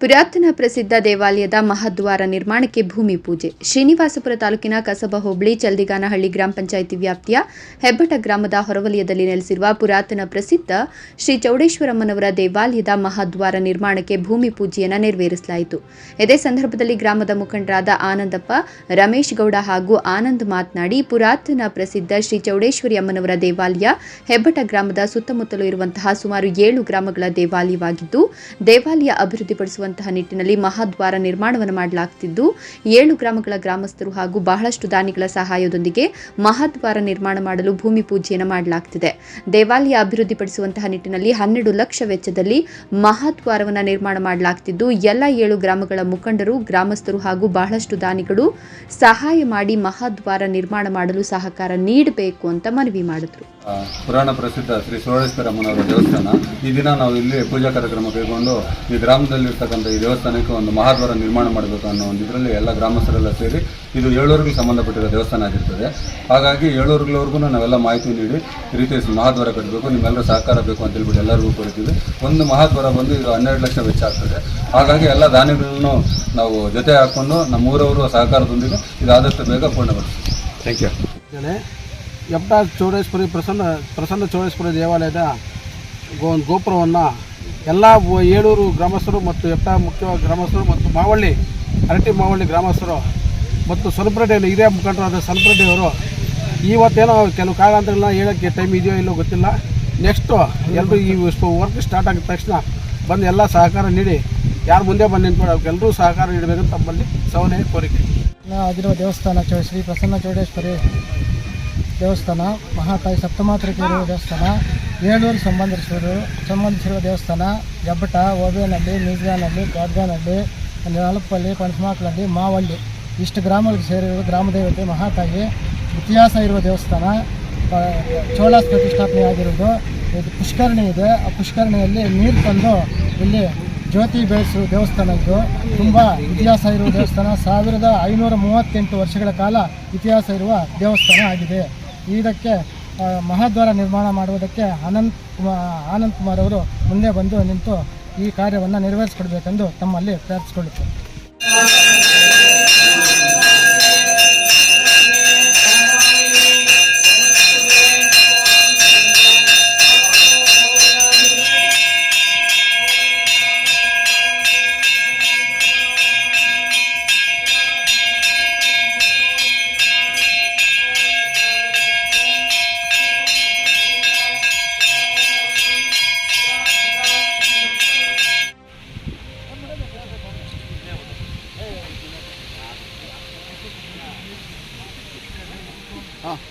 ಪುರಾತನ ಪ್ರಸಿದ್ಧ ದೇವಾಲಯದ ಮಹಾದ್ವಾರ ನಿರ್ಮಾಣಕ್ಕೆ ಭೂಮಿ ಪೂಜೆ. ಶ್ರೀನಿವಾಸಪುರ ತಾಲೂಕಿನ ಕಸಬಾ ಹೋಬಳಿ ಚಲ್ದಿಗಾನಹಳ್ಳಿ ಗ್ರಾಮ ಪಂಚಾಯಿತಿ ವ್ಯಾಪ್ತಿಯ ಹೆಬ್ಬಟ ಗ್ರಾಮದ ಹೊರವಲಯದಲ್ಲಿ ನೆಲೆಸಿರುವ ಪುರಾತನ ಪ್ರಸಿದ್ಧ ಶ್ರೀ ಚೌಡೇಶ್ವರಮ್ಮನವರ ದೇವಾಲಯದ ಮಹಾದ್ವಾರ ನಿರ್ಮಾಣಕ್ಕೆ ಭೂಮಿ ಪೂಜೆಯನ್ನು ನೆರವೇರಿಸಲಾಯಿತು. ಇದೇ ಸಂದರ್ಭದಲ್ಲಿ ಗ್ರಾಮದ ಮುಖಂಡರಾದ ಆನಂದಪ್ಪ, ರಮೇಶ್ ಗೌಡ ಹಾಗೂ ಆನಂದ್ ಮಾತನಾಡಿ, ಪುರಾತನ ಪ್ರಸಿದ್ಧ ಶ್ರೀ ಚೌಡೇಶ್ವರಿ ಅಮ್ಮನವರ ದೇವಾಲಯ ಹೆಬ್ಬಟ ಗ್ರಾಮದ ಸುತ್ತಮುತ್ತಲೂ ಇರುವಂತಹ ಸುಮಾರು ಏಳು ಗ್ರಾಮಗಳ ದೇವಾಲಯವಾಗಿದ್ದು, ದೇವಾಲಯ ಅಭಿವೃದ್ಧಿಪಡಿಸುವಂತಹ ನಿಟ್ಟಿನಲ್ಲಿ ಮಹಾದ್ವಾರ ನಿರ್ಮಾಣವನ್ನು ಮಾಡಲಾಗ್ತಿದ್ದು, ಏಳು ಗ್ರಾಮಗಳ ಗ್ರಾಮಸ್ಥರು ಹಾಗೂ ಬಹಳಷ್ಟು ದಾನಿಗಳ ಸಹಾಯದೊಂದಿಗೆ ಮಹಾದ್ವಾರ ನಿರ್ಮಾಣ ಮಾಡಲು ಭೂಮಿ ಪೂಜೆಯನ್ನು ಮಾಡಲಾಗ್ತಿದೆ. ದೇವಾಲಯ ಅಭಿವೃದ್ಧಿಪಡಿಸುವಂತಹ ನಿಟ್ಟಿನಲ್ಲಿ ಹನ್ನೆರಡು ಲಕ್ಷ ವೆಚ್ಚದಲ್ಲಿ ಮಹಾದ್ವಾರವನ್ನು ನಿರ್ಮಾಣ ಮಾಡಲಾಗ್ತಿದ್ದು, ಎಲ್ಲ ಏಳು ಗ್ರಾಮಗಳ ಮುಖಂಡರು, ಗ್ರಾಮಸ್ಥರು ಹಾಗೂ ಬಹಳಷ್ಟು ದಾನಿಗಳು ಸಹಾಯ ಮಾಡಿ ಮಹಾದ್ವಾರ ನಿರ್ಮಾಣ ಮಾಡಲು ಸಹಕಾರ ನೀಡಬೇಕು ಅಂತ ಮನವಿ ಮಾಡಿದ್ರು. ಪುರಾಣ ಪ್ರಸಿದ್ಧ ಶ್ರೀ ಸೋಳೇಶ್ವರಮ್ಮನವರ ದೇವಸ್ಥಾನ. ಈ ದಿನ ನಾವು ಇಲ್ಲಿ ಪೂಜಾ ಕಾರ್ಯಕ್ರಮ ಕೈಗೊಂಡು ಈ ಗ್ರಾಮದಲ್ಲಿರ್ತಕ್ಕಂಥ ಈ ದೇವಸ್ಥಾನಕ್ಕೆ ಒಂದು ಮಹಾದ್ವಾರ ನಿರ್ಮಾಣ ಮಾಡಬೇಕು ಅನ್ನೋ ಒಂದು ಇದರಲ್ಲಿ ಎಲ್ಲ ಗ್ರಾಮಸ್ಥರೆಲ್ಲ ಸೇರಿ ಇದು ಏಳೂರಿಗೆ ಸಂಬಂಧಪಟ್ಟಿರೋ ದೇವಸ್ಥಾನ ಆಗಿರ್ತದೆ. ಹಾಗಾಗಿ ಏಳೂರುಗಳವರೆಗೂ ನಾವೆಲ್ಲ ಮಾಹಿತಿ ನೀಡಿ ಈ ರೀತಿ ಮಹಾದ್ವಾರ ಕಟ್ಟಬೇಕು ನಿಮ್ಮೆಲ್ಲರೂ ಸಹಕಾರ ಬೇಕು ಅಂತ ಹೇಳ್ಬಿಟ್ಟು ಎಲ್ಲರಿಗೂ ಕೊಡ್ತೀವಿ ಒಂದು ಮಹಾದ್ವಾರ ಬಂದು ಇದು ಹನ್ನೆರಡು ಲಕ್ಷ ವೆಚ್ಚ ಆಗ್ತದೆ. ಹಾಗಾಗಿ ಎಲ್ಲ ದಾನಿಗಳನ್ನು ನಾವು ಜೊತೆ ಹಾಕ್ಕೊಂಡು ನಮ್ಮೂರವರು ಸಹಕಾರದೊಂದಿಗೆ ಇದಾದಷ್ಟು ಬೇಗ ಪೂರ್ಣಗೊಳಿಸ್ತೀವಿ. ಥ್ಯಾಂಕ್ ಯು ಎಪ್ಟ ಚೌಡೇಶ್ವರಿ ಪ್ರಸನ್ನ ಪ್ರಸನ್ನ ಚೌಡೇಶ್ವರಿ ದೇವಾಲಯದ ಒಂದು ಗೋಪುರವನ್ನು ಎಲ್ಲ ಏಳೂರು ಗ್ರಾಮಸ್ಥರು ಮತ್ತು ಎಪ್ಟ ಮುಖ್ಯ ಗ್ರಾಮಸ್ಥರು ಮತ್ತು ಮಾವಳ್ಳಿ ಅರಟಿ ಮಾವಳ್ಳಿ ಗ್ರಾಮಸ್ಥರು ಮತ್ತು ಸೊಲಬ್ರೆಡ್ಡಿಯಲ್ಲಿ ಹಿರಿಯ ಮುಖಂಡರಾದ ಸೊಲಬ್ರೆಡ್ಡಿಯವರು ಇವತ್ತೇನೋ ಕೆಲವು ಕಾರಣಾಂತರಗಳನ್ನ ಹೇಳೋಕ್ಕೆ ಟೈಮ್ ಇದೆಯೋ ಇಲ್ಲೋ ಗೊತ್ತಿಲ್ಲ. ನೆಕ್ಸ್ಟು ಎಲ್ಲರೂ ಈ ವರ್ಕ್ ಸ್ಟಾರ್ಟ್ ಆಗಿದ ತಕ್ಷಣ ಬಂದು ಎಲ್ಲ ಸಹಕಾರ ನೀಡಿ, ಯಾರು ಮುಂದೆ ಬಂದು ನಿಂತ್ಕೊಂಡು ಅವ್ರಿಗೆಲ್ಲರೂ ಸಹಕಾರ ನೀಡಬೇಕಂತ ತಮ್ಮಲ್ಲಿ ಸವನೇ ಕೋರಿಕೆ. ಆಗಿರುವ ದೇವಸ್ಥಾನ ಶ್ರೀ ಪ್ರಸನ್ನ ಚೌಡೇಶ್ವರಿ ದೇವಸ್ಥಾನ, ಮಹಾತಾಯಿ ಇರುವ ದೇವಸ್ಥಾನ ಏಳೂರು ಸಂಬಂಧಿಸಿರು, ಸಂಬಂಧಿಸಿರುವ ದೇವಸ್ಥಾನ, ಜಬ್ಬಟ ಓಬೇನಹಳ್ಳಿ ಮೀಸ್ಗಾನಹಳ್ಳಿ ಗಾಡ್ಗಾನಹಳ್ಳಿ ಅಲಪ್ಪಳ್ಳಿ ಪಂಚಮಾಕ್ಲಹಳ್ಳಿ ಮಾವಳ್ಳಿ. ಇಷ್ಟು ಗ್ರಾಮಗಳಿಗೆ ಸೇರಿರುವ ಗ್ರಾಮ ದೇವತೆ ಮಹಾತಾಯಿ, ಇತಿಹಾಸ ಇರುವ ದೇವಸ್ಥಾನ ಚೋಳಾಸ್ ಪ್ರತಿಷ್ಠಾಪನೆ ಆಗಿರೋದು ಇದು ಪುಷ್ಕರಣಿ ಇದೆ. ಆ ಪುಷ್ಕರಣಿಯಲ್ಲಿ ನೀರು ತಂದು ಇಲ್ಲಿ ಜ್ಯೋತಿ ಬೆಳೆಸುವ ದೇವಸ್ಥಾನ ಇದು. ತುಂಬ ಇತಿಹಾಸ ಇರುವ ದೇವಸ್ಥಾನ. ಸಾವಿರದ ಐನೂರ ಮೂವತ್ತೆಂಟು ವರ್ಷಗಳ ಕಾಲ ಇತಿಹಾಸ ಇರುವ ದೇವಸ್ಥಾನ ಆಗಿದೆ. ಇದಕ್ಕೆ ಮಹಾದ್ವಾರ ನಿರ್ಮಾಣ ಮಾಡುವುದಕ್ಕೆ ಅನಂತ್ ಆನಂದ್ ಕುಮಾರ್ ಅವರು ಮುಂದೆ ಬಂದು ನಿಂತು ಈ ಕಾರ್ಯವನ್ನು ನೆರವೇರಿಸಿಕೊಡ್ಬೇಕೆಂದು ತಮ್ಮಲ್ಲಿ ಪ್ರಾರ್ಥಿಸಿಕೊಳ್ಳುತ್ತೇನೆ. 啊。